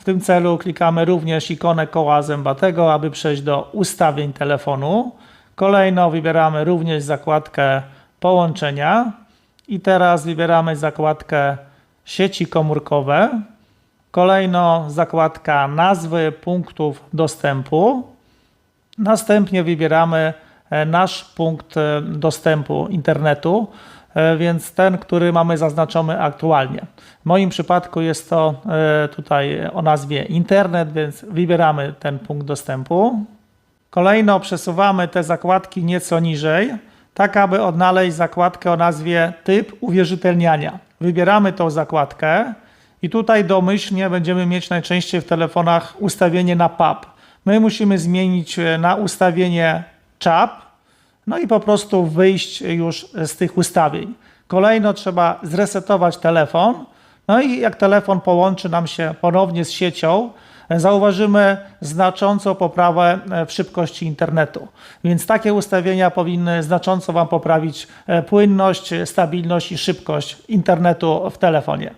W tym celu klikamy również ikonę koła zębatego, aby przejść do ustawień telefonu. Kolejno wybieramy również zakładkę połączenia i teraz wybieramy zakładkę sieci komórkowe. Kolejno zakładka nazwy punktów dostępu. Następnie wybieramy e, nasz punkt e, dostępu internetu, więc ten, który mamy zaznaczony aktualnie. W moim przypadku jest to e, tutaj o nazwie internet, więc wybieramy ten punkt dostępu. Kolejno przesuwamy te zakładki nieco niżej, tak aby odnaleźć zakładkę o nazwie typ uwierzytelniania. Wybieramy tą zakładkę i tutaj domyślnie będziemy mieć najczęściej w telefonach ustawienie na PAP. My musimy zmienić e, na ustawienie CHAP, no i po prostu wyjść już z tych ustawień. Kolejno trzeba zresetować telefon, no i jak telefon połączy nam się ponownie z siecią, zauważymy znaczącą poprawę e, w szybkości internetu. Więc takie ustawienia powinny znacząco Wam poprawić e, płynność, stabilność i szybkość internetu w telefonie.